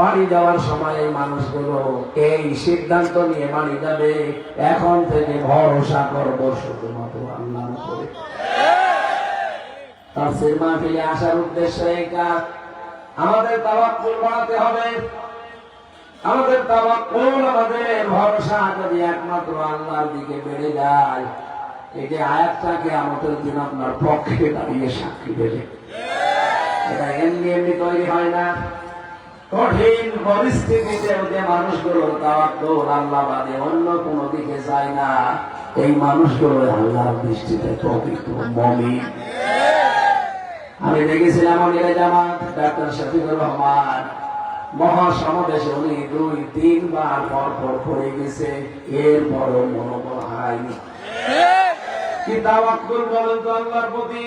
বাড়ি যাওয়ার সময় এই মানুষগুলো এই সিদ্ধান্ত নিয়ে বাড়ি যাবে। এখন থেকে ভরসা করব শুধুমাত্র আল্লাহর উপরে। তাফসীর মাহফিলে আসার উদ্দেশ্য আমাদের তাওয়াক্কুল বাড়াতে হবে। আমাদের তাওয়াক্কুল, আমাদের ভরসা যদি একমাত্র আল্লাহর দিকে বেড়ে যায়, এই যে আয়াতটাকে আমাদের দিন আপনার পক্ষে দাঁড়িয়ে সাক্ষী দেবে। এটা এমনি এমনি তৈরি হয় না। কঠিন পরিস্থিতিতে যে মানুষগুলো তাওয়াক্কুল আল্লাহ বাদে অন্য কোন দিকে যায় না, এই মানুষগুলো আল্লাহর দৃষ্টিতে মমিন। আমি দেখেছিলাম অনিরে জামাত, ডাক্তার শফিকুর রহমান, মহাসমাবেশে উনি দুই, তিনবার পর পর পড়ে গেছে, এরপরও মনোবল হারায়নি। কি তাওয়াক্কুল বলেন তো আল্লাহর প্রতি?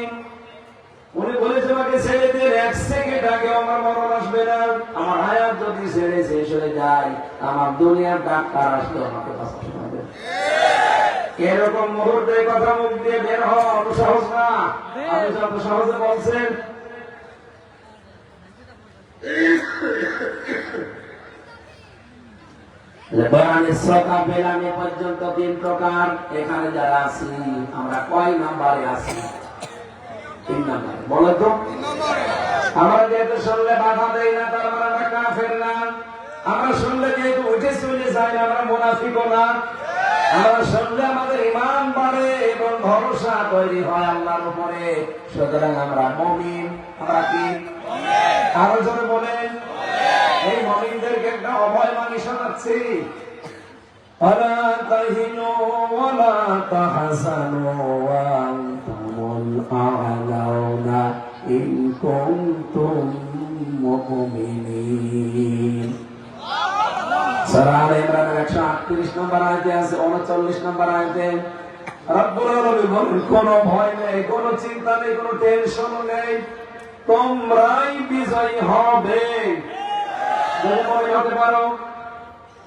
ছেড়ে শেষ হয়ে যায় আমার দুনিয়ার ডাক্তার আসলে আমাকে এরকম মুহূর্তে কথা মুখ দিয়ে বের হওয়া সহজ না। আপনি যত সহজে বলছেন। পর্যন্ত তিন প্রকার। এখানে যারা আছি, আমরা কয় নাম্বারে আছি? তিন তো। আমরা যেহেতু শুনলে বাধা দেই না, তার কাফের না আমরা শুনলে যেহেতু উঠে চলে যাই না আমরা মুনাফিকও না আমরা শুনলে আমাদের ইমান বাড়ে এবং ভরসা তৈরি হয় আল্লাহর উপরে সুতরাং আমরা মমিন আমরা কি আরো জনে বলেন এই মমিনদেরকে একটা অভয় মানি শোনাচ্ছি ولا تهنوا ولا تحزنوا وأنتم الأعلون إن كنتم ভয় নেই চিন্তা নেই টেনশন নেই তোমরাই বিজয়ী হবে পারো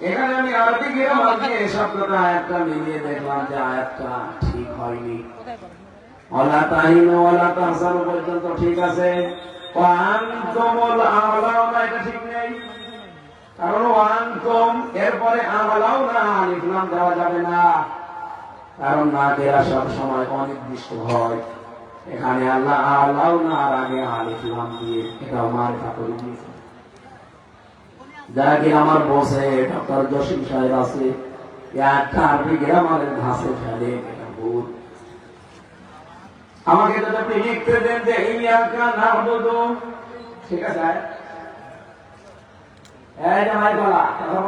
এখানে আমি আরবি গেলাম এই শব্দটা আয়াতটা মিলিয়ে দেখলাম যে আয়াতটা ঠিক হয়নি অলা তাহিন পর্যন্ত ঠিক আছে? কারণ না না। সব সময় অনির্দিষ্ট হয়। এখানে আল্লাহ আ'লাউনা আর আগে আলিফ দিয়ে এটা মারিফা করে দিয়েছে। যারা কি আমার বসে, ডক্টর জসিম সাহেব আছে একটা ঘাসে ফেলে, এটা ভুল আমাকে আপনি লিখতে দেন যে ইয়াকা নাবুদু ঠিক আছে এই যে মাই বলা কথা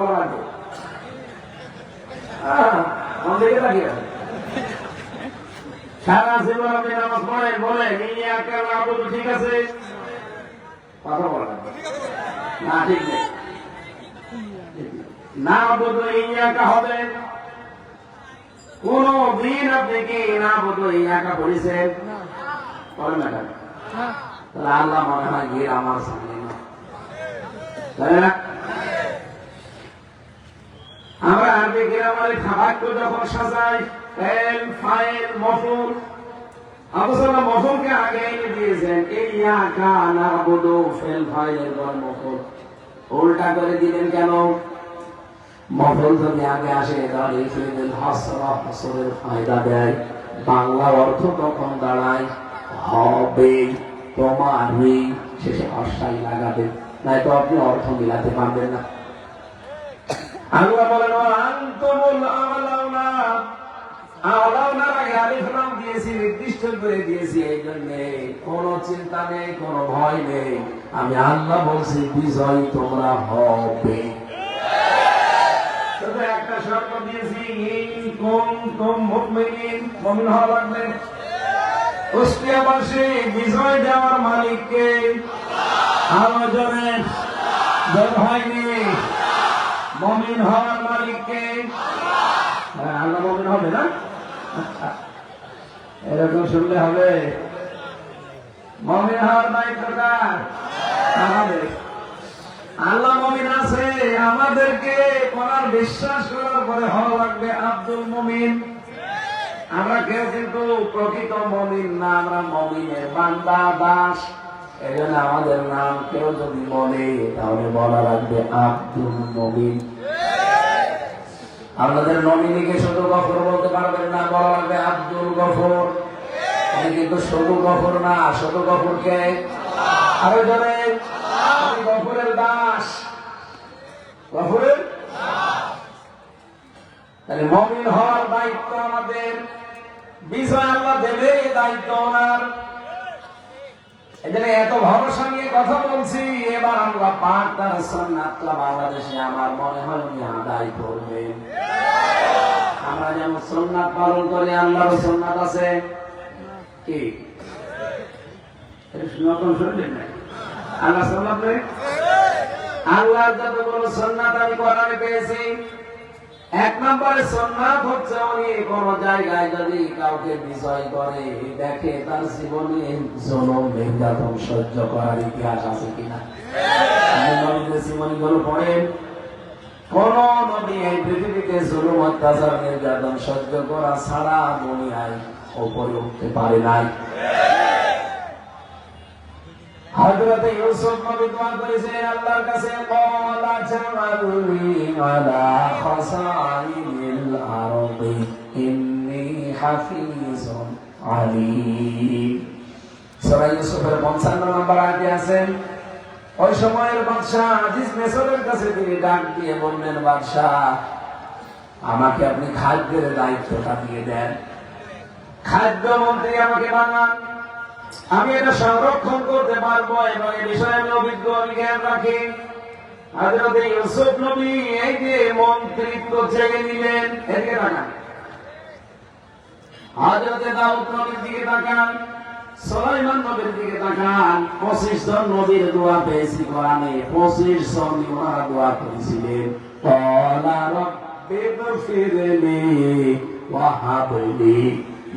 আছে। সারা জীবন আপনি নামাজ পড়েন ইয়াকা নাবুদু ঠিক আছে। কথা না। ঠিক না হবে। কোন দিন আপনি কি না বোধ ইয়াকা পড়েছেন পড়েন না কেন? তাহলে আল্লাহ মনে হয় গিয়ে আমার সামনে তাই না? আমরা আরবি গ্রামারে খাবারকে যখন সাজাই ফেল ফাইল, মফুল অবশ্য মফুলকে আগে এনে দিয়েছেন, এই ইয়াকা না বোধ ফেল, ফাইল এর মফুল। উল্টা করে দিলেন কেন? বাংলা অর্থ দাঁড়ায়? হবে তোমারই। শেষে হর্ষাই লাগাবে। নাই তো আপনি অর্থ মিলাতে পারবেন না। নির্দিষ্ট করে দিয়েছি, এই জন্য কোনো চিন্তা নেই, কোনো ভয় নেই। আমি আল্লাহ বলছি, বিজয় তোমরা হবে। শর্ত দিয়েছি ইন হওয়া লাগবে। কুষ্টিয়াবাসী বিজয় দেওয়ার আলোচনের জয় হয়নি মমিন হওয়ার মালিককে। হ্যাঁ, আল্লাহ মমিন হবে না? এরকম শুনলে হবে। মমিন হওয়ার দায়িত্ব কার? আমাদের। আল্লাহ মমিন আছে, আমাদেরকে বিশ্বাস করার পরে হওয়া লাগবে আব্দুল মমিন। আমরা কেউ কিন্তু প্রকৃত মমিন না, আমরা মমিনের বান্দা, দাস। এই জন্য আমাদের নাম কেউ যদি বলে, তাহলে বলা লাগবে আব্দুল নবীন আপনাদের নমিনিকে শুধু গফর বলতে পারবেন না, বলা লাগবে আব্দুল গফর। কিন্তু শুধু গফর না, শুধু গফরকে আরও জনে আমি গফরের দাস। গফরের? তাহলে মমিন হওয়ার দায়িত্ব আমাদের। বিষয় আল্লাহ দেবে দায়িত্ব ওনার। জন্য এত ভরসা নিয়ে কথা বলছি, এবার আমরা পাক তার সন্ন্যাতলা বাংলাদেশে আমার মনে হয় উনি আদায় করবেন। আমরা যেমন সন্ন্যাত পালন করি আল্লাহর সন্ন্যাত আছে। কি? নতুন শুনলেন না আল্লাহ সন্ন্যাত আল্লাহ যত বড় সন্ন্যাত আমি কোরআনে পেয়েছি, এক নম্বরে সন্ন্যাত হচ্ছে উনি কোন জায়গায় যদি কাউকে বিষয় করে দেখে তার জীবনে জনম নির্যাতন সহ্য করার ইতিহাস আছে কিনা? আমি নবীদের জীবনীগুলো পড়েন কোন নবী এই পৃথিবীতে জুলুম, অত্যাচার, নির্যাতন সহ্য করা ছাড়া দুনিয়ায় উপরে উঠতে পারে নাই। হযরত ইউসুফ নবী দোয়া করেছিলেন, আল্লাহর কাছে ক্বালা জামালুনি আলা খাসাইনিল আরদি, ইন্নী হাফিজুন আলীম। সূরা ইউসুফের 55 নম্বর আয়াতে আছে ওই সময়ের বাদশাহ আজিজ মেসরের কাছে তিনি ডাক দিয়ে বললেন, বাদশাহ, আমাকে আপনি খাদ্যের দায়িত্বটা দিয়ে দেন। খাদ্য মন্ত্রী আমাকে বানান। আমি এটা সংরক্ষণ করতে পারব এবং এই বিষয়ে আমি অভিজ্ঞ, আমি জ্ঞান রাখি। হাজরত ইউসুফ নবী এই যে মন্ত্রিত্ব জেগে নিলেন, এদিকে তাকান। দাউদ নবীর দিকে তাকান নবীর দিকে তাকান পঁচিশ জন নবীর দোয়া পেয়েছি কোরআনে, পঁচিশ জন ওনারা দোয়া করেছিলেন। ওয়াহাবলি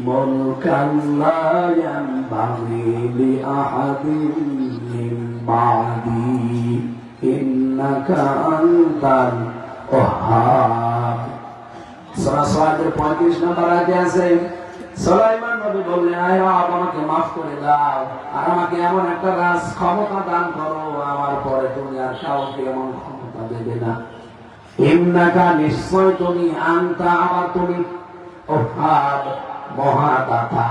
مُلْكًا لَّا يَنبَغِي لِأَحَدٍ مِّن بَعْدِي إِنَّكَ أَنتَ الْوَهَّابُ সূরা সাদের 35 নম্বর আয়াতে আছে সুলাইমান নবী বললেন আয় রব আমাকে maaf করে দাও আর আমাকে এমন একটা রাজ ক্ষমতা দান করো আমার পরে তুমি আর কাউকে এমন ক্ষমতা দেবে না ইন্নাকা নিশ্চয় তুমি আনতা আবার তুমি ওহাব মহাদাতা।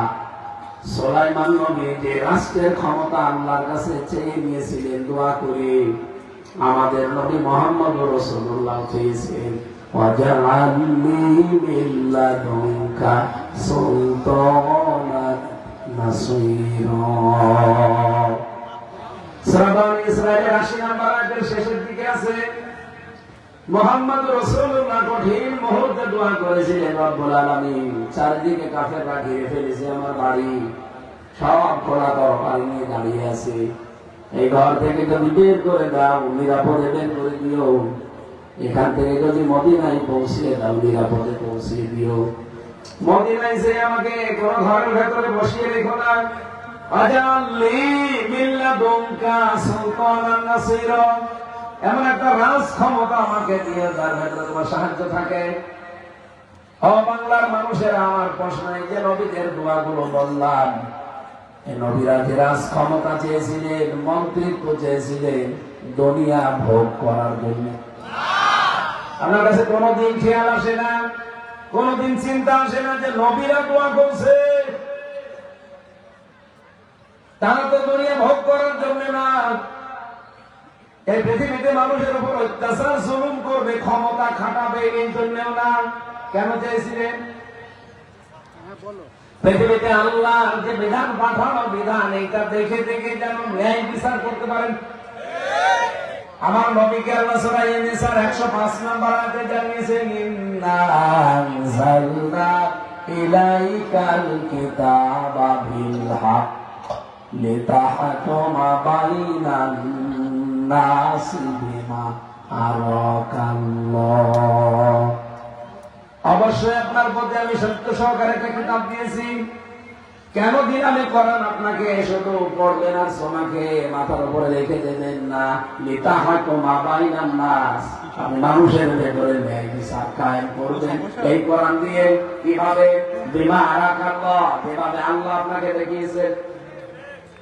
সোলাইমান নবী যে রাষ্ট্রের ক্ষমতা আল্লাহর কাছে চেয়ে নিয়েছিলেন, দোয়া করে আমাদের নবী মোহাম্মদ রসুল্লাহ চেয়েছেন শেষের দিকে আছে। মোহাম্মদ রসুল্লাহ কঠিন মুহূর্তে দোয়া করেছিলেন, রব্বুল আলামিন, চারিদিকে কাফেররা ঘিরে ফেলেছে আমার বাড়ি। সব খোলা নিয়ে দাঁড়িয়ে আছে। এই ঘর থেকে যদি বের করে দাও, নিরাপদে বের করে দিও। এখান থেকে যদি মদিনায় পৌঁছিয়ে দাও, নিরাপদে পৌঁছিয়ে দিও। মদিনায় যে আমাকে কোন ঘরের ভেতরে বসিয়ে রেখো না। আজাল্লি মিল্লাদুনকা সুলতানান নাসীরা। এমন একটা রাজ ক্ষমতা আমাকে দিয়ে যার ভেতরে তোমার সাহায্য থাকে। বাংলার মানুষের, আমার প্রশ্ন এই যে নবীদের দোয়াগুলো বললাম নবীরা যে রাজ ক্ষমতা চেয়েছিলেন, মন্ত্রিত্ব চেয়েছিলেন, দুনিয়া ভোগ করার জন্য। আপনার কাছে কোনোদিন খেয়াল আসে না, কোনোদিন চিন্তা আসে না যে নবীরা দোয়া করছে। তারা তো দুনিয়া ভোগ এই পৃথিবীতে মানুষের উপর অত্যাচার, জুলুম করবে, ক্ষমতা খাটাবে, এই জন্যও না। কেন চেয়েছিলেন? পৃথিবীতে আল্লাহ যে বিধান, পাঠানো বিধান, এইটা দেখে দেখে যেন ন্যায় বিচার করতে পারেন। আমার নবীকে আল্লাহ সূরা ইউনিসার 105 নম্বর আয়াতে জানিয়েছেন, ইন্না আনজালনা ইলাইকাল কিতাবা বিল হক লিতাহকুমা বাইনান নাসি বিমা আরাকাল্লাহ। অবশ্যই আপনার প্রতি আমি সত্য সহকারে একটা কিতাব দিয়েছি। কেন দিলামে করান আপনাকে শুধু পড়বেন আর সোনাকে মাথার উপরে রেখে দেবেন না? লিতা হয়তো মা বাইনান নাস। আপনি মানুষের ভেতরে ন্যায় বিচার কায়েম করবেন। এই কোরআন দিয়ে কীভাবে? বিমা আরাকাল্লাহ। যেভাবে আল্লাহ আপনাকে দেখিয়েছে ওয়ালা তাকুন মিন খায়িনিন খাসিমা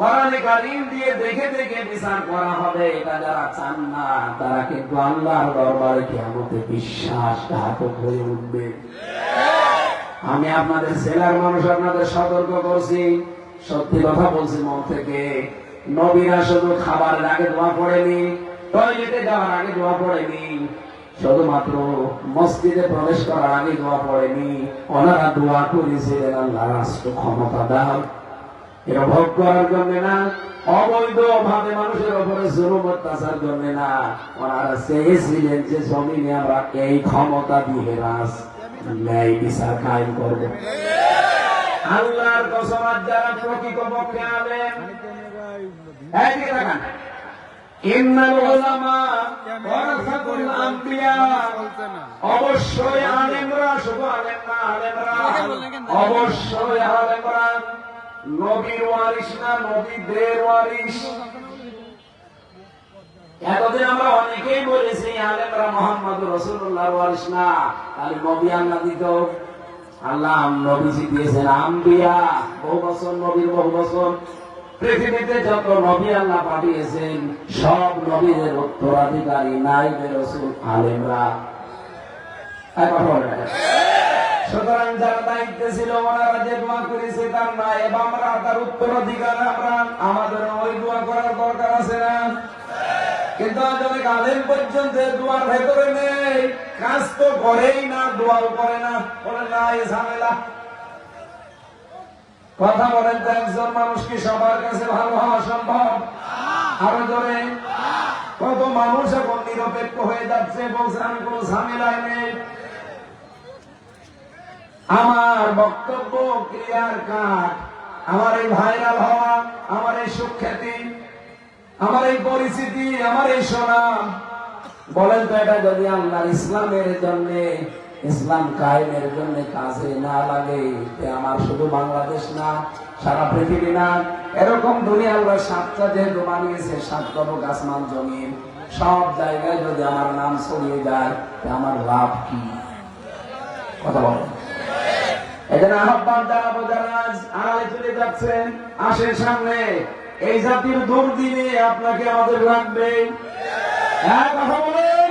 কোরআনে দিয়ে দেখে দেখে বিচার করা হবে। এটা যারা চান না, তারা কিন্তু আল্লাহর দরবারে কিয়ামতে হয়ে উঠবে। আমি আপনাদের ছেলের মানুষ, আপনাদের সতর্ক করছি। সত্যি কথা বলছি মন থেকে। নবীরা শুধু খাবারের আগে দোয়া পড়েনি, টয়লেটে যাওয়ার আগে দোয়া পড়েনি, শুধুমাত্র মসজিদে প্রবেশ করার আগে দোয়া পড়েনি। ওনারা দোয়া করেছিলেন, আল্লাহ রাষ্ট্র ক্ষমতা দাও। এটা ভোগ করার জন্য না অবৈধ ভাবে মানুষের উপরে জুলুম অত্যাচার জন্য না। ওনারা চেয়েছিলেন যে জমিনে আমরা এই ক্ষমতা দিয়ে রাস ন্যায় বিচার কায়েম করব। আল্লাহর কসম যারা প্রকৃত আলেন অবশ্যই আলেমরা, শুধু আলেম না, আলেমরা অবশ্যই আলেমরা নবীর ওয়ারিস না নবীদের ওয়ারিস এতদিন আমরা অনেকেই বলেছি, আলেমরা মোহাম্মদ রসুল্লাহ ওয়ারিস না। তাহলে নবী আল্লাহ দিত। আল্লাহ নবীজি দিয়েছেন আম্বিয়া। বহু বছর নবীর, বহু বছর। পৃথিবীতে যত নবী আল্লাহ পাঠিয়েছেন, সব নবীদের উত্তরাধিকারী নাইবে রসুল আলেমরা। কথা বলে। সুতরাং যারা দায়িত্বে ছিল ওনারা যে দোয়া করেছে তার নায়েব আমরা তার উত্তরাধিকার আমরা আমাদের ওই দোয়া করার দরকার আছে না? কিন্তু আজ অনেক পর্যন্ত দোয়ার ভেতরে নেই। কাজ তো করেই না, দোয়াও করে না। বলে, না এই ঝামেলা। কথা বলেন তো একজন মানুষ কি সবার কাছে ভালো হওয়া সম্ভব? আরও জোরে। কত মানুষ এখন নিরপেক্ষ হয়ে যাচ্ছে, বলছে, আমি কোনো ঝামেলায় নেই। আমার বক্তব্য ক্লিয়ার কাট। আমার এই ভাইরাল হওয়া, আমার এই সুখ্যাতি, আমার এই পরিস্থিতি আমার এই সুনাম। বলেন তো এটা যদি আল্লাহর ইসলামের জন্য, ইসলাম কায়েমের জন্য কাজে না লাগে আমার শুধু বাংলাদেশ না, সারা পৃথিবী না, এরকম দুনিয়া আল্লাহ সাতটা যেহেতু বানিয়েছে সাত কবক আসমান, জমিন, সব জায়গায় যদি আমার নাম ছড়িয়ে যায় আমার লাভ কি? কথা বলেন। এখানে আহ্বান জানাব যারা আড়ালে চলে যাচ্ছেন, আসেন সামনে। এই জাতির দুর্দিনে আপনাকে আমাদের লাগবে হ্যাঁ কথা বলেন।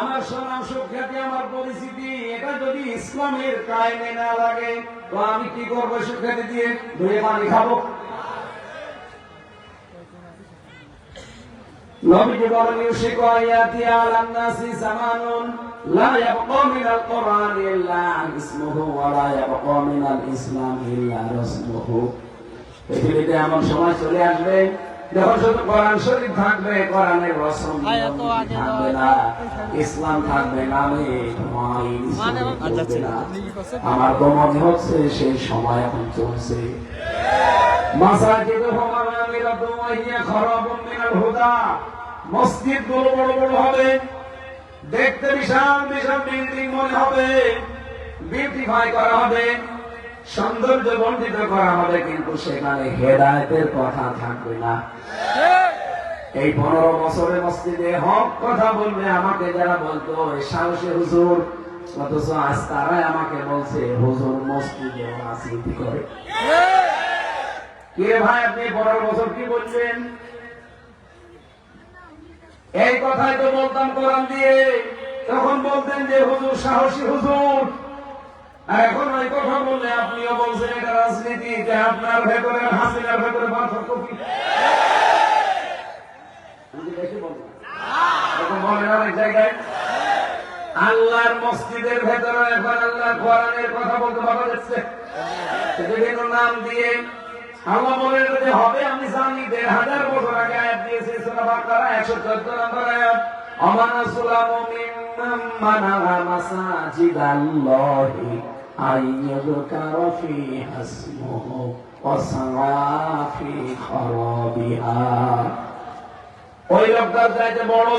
আমার সুনাম সুখ্যাতি আমার পরিচিতি, এটা যদি ইসলামের কায়নে না লাগে, তো আমি কি করব সুখ্যাতি দিয়ে? ধুয়ে পানি খাব। নবীজি বলেন, ইউশিকু আয়াতি আলান নাসি জামানুন ইয়াবকা মিনাল কুরআন ইল্লা ইসমুহু ওয়া লা ইয়াবকা মিনাল ইসলাম ইল্লা রাসমুহু পৃথিবীতে এমন সময় চলে আসবে যখন শুধু কোরআন শরীফ থাকবে কোরআনের রসম থাকবে না। ইসলাম থাকবে না আমার তো মনে হচ্ছে সেই সময় এখন চলছে। মসজিদগুলো বড় বড় হবে। দেখতে বিশাল বিশাল বিল্ডিং মনে হবে। বিউটিফাই করা হবে। সৌন্দর্য বর্ধিত করা হবে কিন্তু সেখানে হেদায়তের কথা থাকবে না। এই পনেরো বছরের মসজিদে হক কথা বলবে আমাকে যারা বলতো "এই সাহসী হুজুর। অথচ আজ তারাই আমাকে বলছে হুজুর মসজিদে রাজনীতি করে। কে ভাই আপনি পনেরো বছর কি বলছেন এই কথাই তো বলতাম কোরআন দিয়ে। তখন বলতেন যে, হুজুর, সাহসী হুজুর। এখন ওই কথা বললে আপনিও বলছেন, এটা রাজনীতি, যে আপনার ভেতরে হাসিনার ভেতরে পার্থক্য কি? আল্লাহর মসজিদের ভেতরে এখন আল্লাহ কোরআনের কথা বলতে পারা যাচ্ছে। বিভিন্ন নাম দিয়ে আল্লাহ বলেন যে হবে আমি জানি, দেড় হাজার বছর আগে আয়াত দিয়েছে, সূরা বাকারা 114 নম্বর আয়াত। ওই বড়